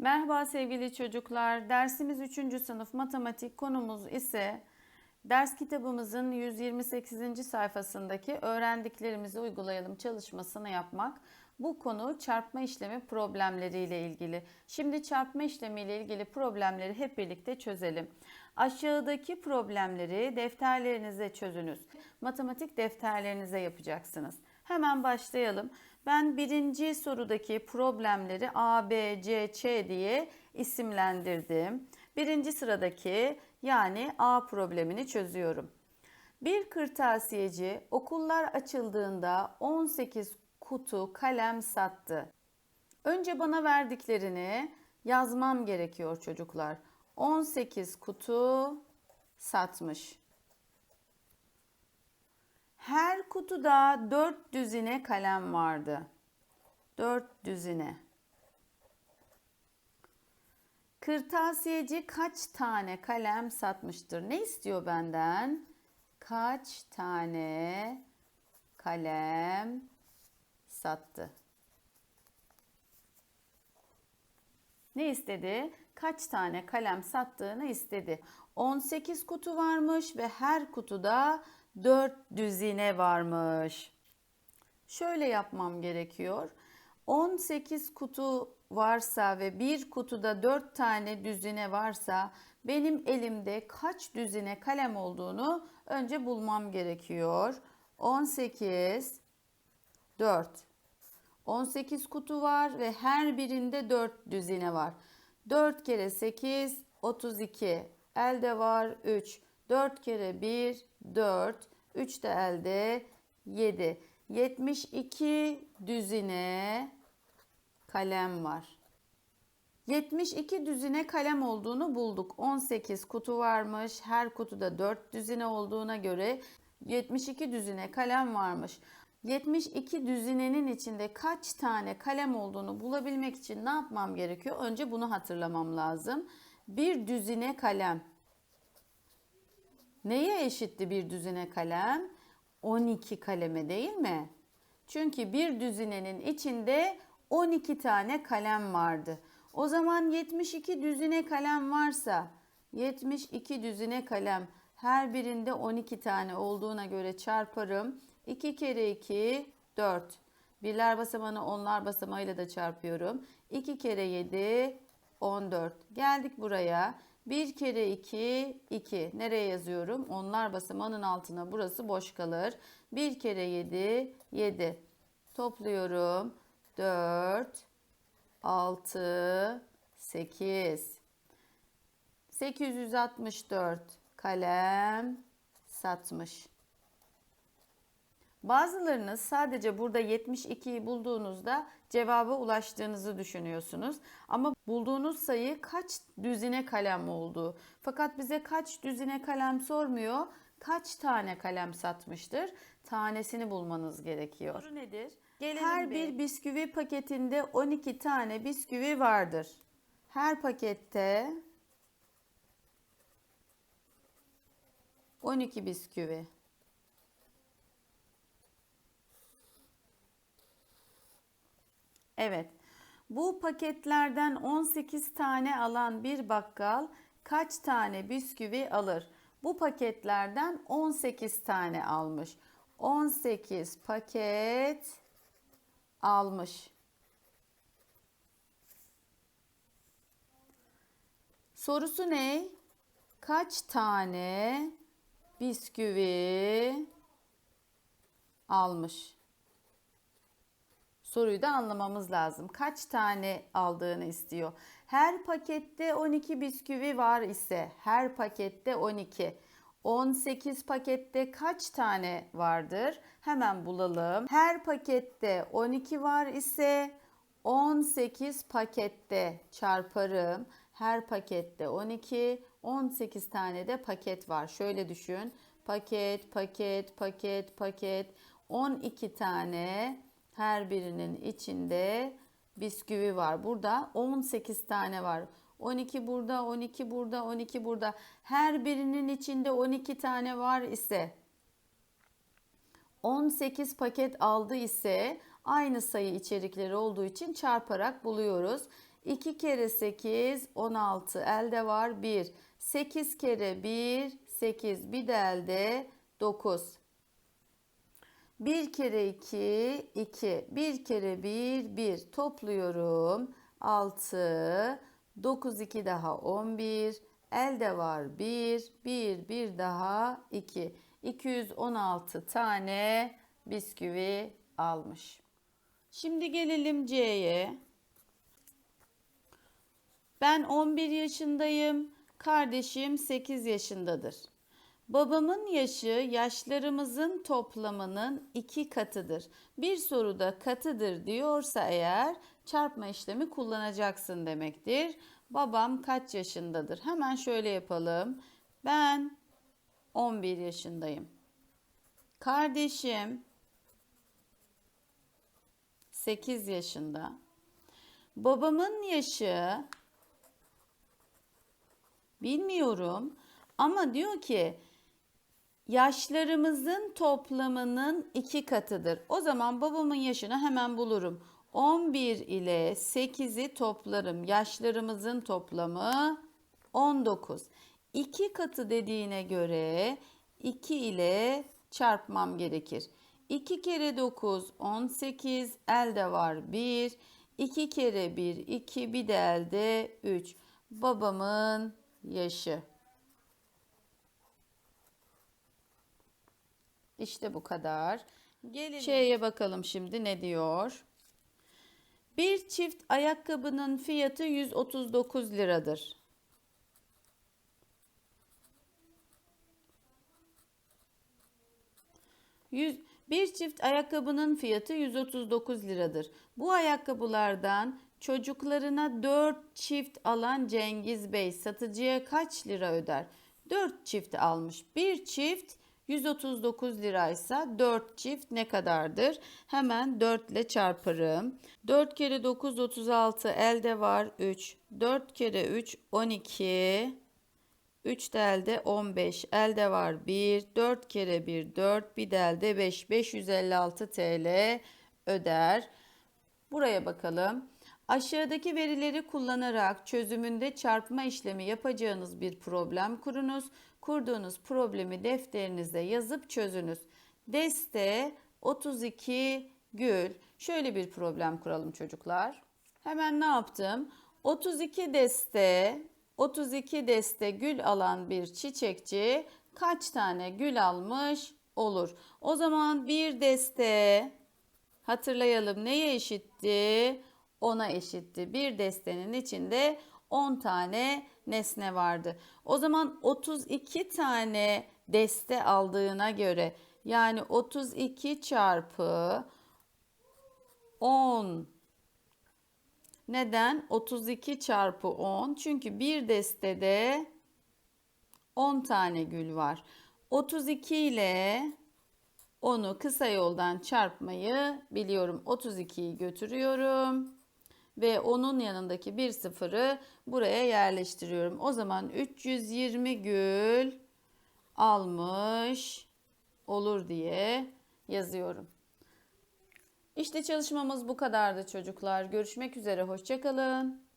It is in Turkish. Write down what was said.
Merhaba sevgili çocuklar. Dersimiz 3. sınıf matematik konumuz ise ders kitabımızın 128. sayfasındaki öğrendiklerimizi uygulayalım çalışmasını yapmak. Bu konu çarpma işlemi problemleriyle ilgili. Şimdi çarpma işlemiyle ilgili problemleri hep birlikte çözelim. Aşağıdaki problemleri defterlerinize çözünüz. Matematik defterlerinize yapacaksınız. Hemen başlayalım. Ben birinci sorudaki problemleri A, B, C, Ç diye isimlendirdim. Birinci sıradaki yani A problemini çözüyorum. Bir kırtasiyeci okullar açıldığında 18 kutu kalem sattı. Önce bana verdiklerini yazmam gerekiyor çocuklar. 18 kutu satmış. Her kutuda 4 düzine kalem vardı. 4 düzine. Kırtasiyeci kaç tane kalem satmıştır? Ne istiyor benden? Kaç tane kalem sattı? Ne istedi? Kaç tane kalem sattığını istedi. 18 kutu varmış ve her kutuda 4 düzine varmış. Şöyle yapmam gerekiyor. 18 kutu varsa ve bir kutuda 4 tane düzine varsa benim elimde kaç düzine kalem olduğunu önce bulmam gerekiyor. 18 4 18 kutu var ve her birinde 4 düzine var. 4 kere 8 32. Elde var 3. 4 kere 1 4. 3 de elde 7. 72 düzine kalem var. 72 düzine kalem olduğunu bulduk. 18 kutu varmış. Her kutuda 4 düzine olduğuna göre 72 düzine kalem varmış. 72 düzinenin içinde kaç tane kalem olduğunu bulabilmek için ne yapmam gerekiyor? Önce bunu hatırlamam lazım. Bir düzine kalem. Neye eşitti bir düzine kalem? 12 kaleme değil mi? Çünkü bir düzinenin içinde 12 tane kalem vardı. O zaman 72 düzine kalem varsa 72 düzine kalem her birinde 12 tane olduğuna göre çarparım. 2 kere 2 4. Birler basamağını onlar basamağıyla da çarpıyorum. 2 kere 7 14. Geldik buraya. 1 kere 2 2. Nereye yazıyorum? Onlar basamağının altına burası boş kalır. 1 kere 7 7. Topluyorum. 4 6 8 864 kalem satmış. Bazılarınız sadece burada 72'yi bulduğunuzda cevaba ulaştığınızı düşünüyorsunuz. Ama bulduğunuz sayı kaç düzine kalem olduğu. Fakat bize kaç düzine kalem sormuyor. Kaç tane kalem satmıştır? Tanesini bulmanız gerekiyor. Soru nedir? Gelelim Her bir bisküvi paketinde 12 tane bisküvi vardır. Her pakette 12 bisküvi. Evet. Bu paketlerden 18 tane alan bir bakkal kaç tane bisküvi alır? Bu paketlerden 18 tane almış. 18 paket almış. Sorusu ne? Kaç tane bisküvi almış? Soruyu da anlamamız lazım. Kaç tane aldığını istiyor. Her pakette 12 bisküvi var ise her pakette 12. 18 pakette kaç tane vardır? Hemen bulalım. Her pakette 12 var ise 18 pakette çarparım. Her pakette 12, 18 tane de paket var. Şöyle düşün. Paket, paket, paket, paket. 12 tane her birinin içinde bisküvi var. Burada 18 tane var. 12 burada, 12 burada, 12 burada. Her birinin içinde 12 tane var ise 18 paket aldı ise aynı sayı içerikleri olduğu için çarparak buluyoruz. 2 kere 8 16 elde var 1. 8 kere 1 8 bir de elde 9. 1 kere 2 2 1 kere 1 1 topluyorum 6 9 2 daha 11 elde var 1 1 1 daha 2 216 tane bisküvi almış. Şimdi gelelim C'ye. Ben 11 yaşındayım. Kardeşim 8 yaşındadır. Babamın yaşı yaşlarımızın toplamının iki katıdır. Bir soruda katıdır diyorsa eğer çarpma işlemi kullanacaksın demektir. Babam kaç yaşındadır? Hemen şöyle yapalım. Ben 11 yaşındayım. Kardeşim 8 yaşında. Babamın yaşı bilmiyorum ama diyor ki yaşlarımızın toplamının iki katıdır. O zaman babamın yaşını hemen bulurum. 11 ile 8'i toplarım. Yaşlarımızın toplamı 19. 2 katı dediğine göre 2 ile çarpmam gerekir. 2 kere 9 18 elde var 1. 2 kere 1 2 bir de elde 3. Babamın yaşı. İşte bu kadar. Gelin. Şeye bakalım şimdi ne diyor? Bir çift ayakkabının fiyatı 139 liradır. Yüz, bir çift ayakkabının fiyatı 139 liradır. Bu ayakkabılardan çocuklarına 4 çift alan Cengiz Bey satıcıya kaç lira öder? 4 çift almış. Bir çift 139 liraysa 4 çift ne kadardır? Hemen 4 ile çarparım. 4 kere 9 36 elde var 3. 4 kere 3 12. 3 de elde 15. Elde var 1. 4 kere 1 4. Bir de elde 5. 556 TL öder. Buraya bakalım. Aşağıdaki verileri kullanarak çözümünde çarpma işlemi yapacağınız bir problem kurunuz. Kurduğunuz problemi defterinize yazıp çözünüz. Deste 32 gül. Şöyle bir problem kuralım çocuklar. Hemen ne yaptım? 32 deste 32 deste gül alan bir çiçekçi kaç tane gül almış olur? O zaman bir deste hatırlayalım neye eşitti? 10'a eşitti. Bir destenin içinde 10 tane nesne vardı. O zaman 32 tane deste aldığına göre yani 32 çarpı 10 neden? 32 çarpı 10 çünkü bir destede 10 tane gül var. 32 ile onu kısa yoldan çarpmayı biliyorum. 32'yi götürüyorum ve onun yanındaki bir sıfırı buraya yerleştiriyorum. O zaman 320 gül almış olur diye yazıyorum. İşte çalışmamız bu kadardı çocuklar. Görüşmek üzere. Hoşçakalın.